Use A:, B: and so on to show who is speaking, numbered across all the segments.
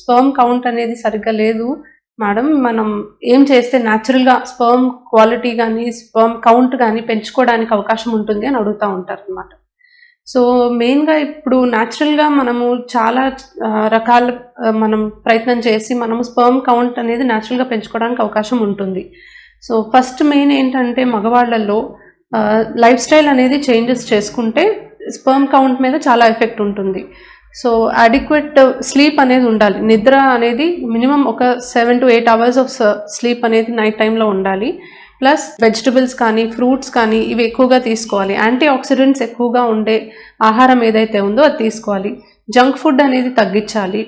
A: Sperm count అనేది సరిగ్గా లేదు. మేడం మనం ఏం చేస్తే న్యాచురల్గా స్పర్మ్ క్వాలిటీ కానీ స్పర్మ్ కౌంట్ కానీ పెంచుకోవడానికి అవకాశం ఉంటుంది అని అడుగుతూ ఉంటారు అనమాట సో మెయిన్గా ఇప్పుడు న్యాచురల్గా మనము చాలా రకాల మనం ప్రయత్నం చేసి మనము స్పర్మ్ కౌంట్ అనేది న్యాచురల్గా పెంచుకోవడానికి అవకాశం ఉంటుంది. సో ఫస్ట్ మెయిన్ ఏంటంటే మగవాళ్ళల్లో లైఫ్ స్టైల్ అనేది చేంజెస్ చేసుకుంటే స్పర్మ్ కౌంట్ మీద చాలా ఎఫెక్ట్ ఉంటుంది. సో అడిక్వేట్ స్లీప్ అనేది ఉండాలి. నిద్ర అనేది మినిమం ఒక seven to eight hours of sleep అనేది నైట్ టైంలో ఉండాలి. ప్లస్ వెజిటబుల్స్ కానీ ఫ్రూట్స్ కానీ ఇవి ఎక్కువగా తీసుకోవాలి. యాంటీ ఆక్సిడెంట్స్ ఎక్కువగా ఉండే ఆహారం ఏదైతే ఉందో అది తీసుకోవాలి. జంక్ ఫుడ్ అనేది తగ్గించాలి.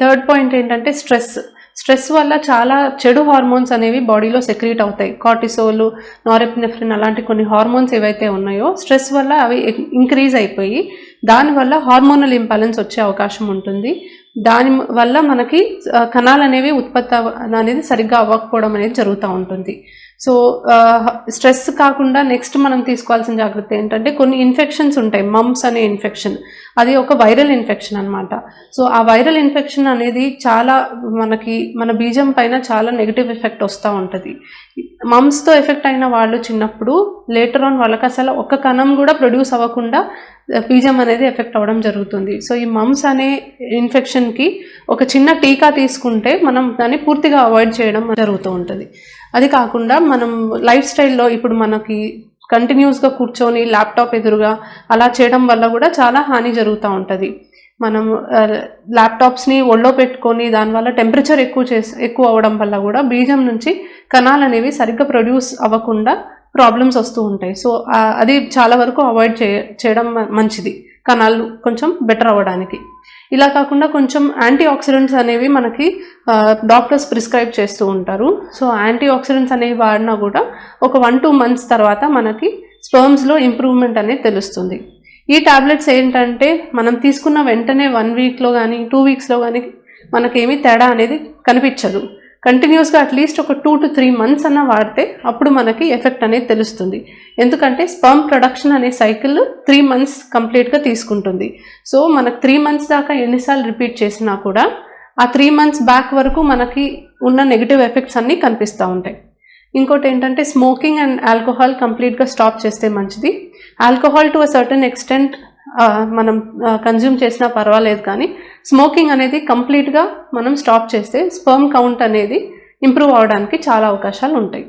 A: థర్డ్ పాయింట్ ఏంటంటే స్ట్రెస్ స్ట్రెస్ వల్ల చాలా చెడు హార్మోన్స్ అనేవి బాడీలో సెక్రీట్ అవుతాయి. కార్టిసోల్ నారెప్నెఫ్రిన్ అలాంటి కొన్ని హార్మోన్స్ ఏవైతే ఉన్నాయో స్ట్రెస్ వల్ల అవి ఇంక్రీజ్ అయిపోయి దానివల్ల హార్మోనల్ ఇంబ్యాలెన్స్ వచ్చే అవకాశం ఉంటుంది. దాని వల్ల మనకి కణాలు అనేవి ఉత్పత్తి అనేది సరిగ్గా అవ్వకపోవడం అనేది జరుగుతూ ఉంటుంది. సో స్ట్రెస్ uh, కాకుండా నెక్స్ట్ మనం తీసుకోవాల్సిన జాగ్రత్త ఏంటంటే కొన్ని ఇన్ఫెక్షన్స్ ఉంటాయి. మమ్స్ అనే ఇన్ఫెక్షన్ అది ఒక వైరల్ ఇన్ఫెక్షన్ అన్నమాట. సో ఆ వైరల్ ఇన్ఫెక్షన్ అనేది చాలా మనకి మన బీజం పైన చాలా నెగిటివ్ ఎఫెక్ట్ వస్తూ ఉంటుంది. మమ్స్తో ఎఫెక్ట్ అయిన వాళ్ళు చిన్నప్పుడు లేటర్ ఆన్ వాళ్ళకి అసలు ఒక్క కణం కూడా ప్రొడ్యూస్ అవ్వకుండా బీజం అనేది ఎఫెక్ట్ అవ్వడం జరుగుతుంది. సో ఈ మమ్స్ అనే ఇన్ఫెక్షన్కి ఒక చిన్న టీకా తీసుకుంటే మనం దాన్ని పూర్తిగా అవాయిడ్ చేయడం జరుగుతూ ఉంటుంది. అది కాకుండా మనం లైఫ్ స్టైల్లో ఇప్పుడు మనకి కంటిన్యూస్గా కూర్చొని ల్యాప్టాప్ ఎదురుగా అలా చేయడం వల్ల కూడా చాలా హాని జరుగుతూ ఉంటుంది. మనం ల్యాప్టాప్స్ని ఒళ్ళో పెట్టుకొని దానివల్ల టెంపరేచర్ ఎక్కువ చేసి ఎక్కువ అవ్వడం వల్ల కూడా బీజం నుంచి కణాలు అనేవి సరిగ్గా ప్రొడ్యూస్ అవ్వకుండా ప్రాబ్లమ్స్ వస్తూ ఉంటాయి. సో అది చాలా వరకు అవాయిడ్ చేయడం మంచిది. కణాలు కొంచెం బెటర్ అవ్వడానికి. ఇలా కాకుండా కొంచెం యాంటీ ఆక్సిడెంట్స్ అనేవి మనకి డాక్టర్స్ ప్రిస్క్రైబ్ చేస్తూ ఉంటారు. సో యాంటీ ఆక్సిడెంట్స్ అనేవి వాడినా కూడా ఒక వన్ టూ మంత్స్ తర్వాత మనకి స్పర్మ్స్లో ఇంప్రూవ్మెంట్ అనేది తెలుస్తుంది. ఈ టాబ్లెట్స్ ఏంటంటే మనం తీసుకున్న వెంటనే వన్ వీక్లో కానీ టూ వీక్స్లో కానీ మనకేమీ తేడా అనేది కనిపించదు. కంటిన్యూస్గా అట్లీస్ట్ ఒక టూ టు త్రీ మంత్స్ అన్న వాడితే అప్పుడు మనకి ఎఫెక్ట్ అనేది తెలుస్తుంది. ఎందుకంటే స్పర్మ్ ప్రొడక్షన్ అనే సైకిల్ త్రీ మంత్స్ కంప్లీట్గా తీసుకుంటుంది. సో మనకు త్రీ మంత్స్ దాకా ఎన్నిసార్లు రిపీట్ చేసినా కూడా ఆ త్రీ మంత్స్ బ్యాక్ వరకు మనకి ఉన్న నెగిటివ్ ఎఫెక్ట్స్ అన్నీ కనిపిస్తూ ఉంటాయి. ఇంకోటి ఏంటంటే స్మోకింగ్ అండ్ ఆల్కహాల్ కంప్లీట్గా స్టాప్ చేస్తే మంచిది. Alcohol to a certain extent మనం కన్జ్యూమ్ చేసినా పర్వాలేదు కానీ స్మోకింగ్ అనేది కంప్లీట్గా మనం స్టాప్ చేస్తే స్పర్మ్ కౌంట్ అనేది ఇంప్రూవ్ అవడానికి చాలా అవకాశాలు ఉంటాయి.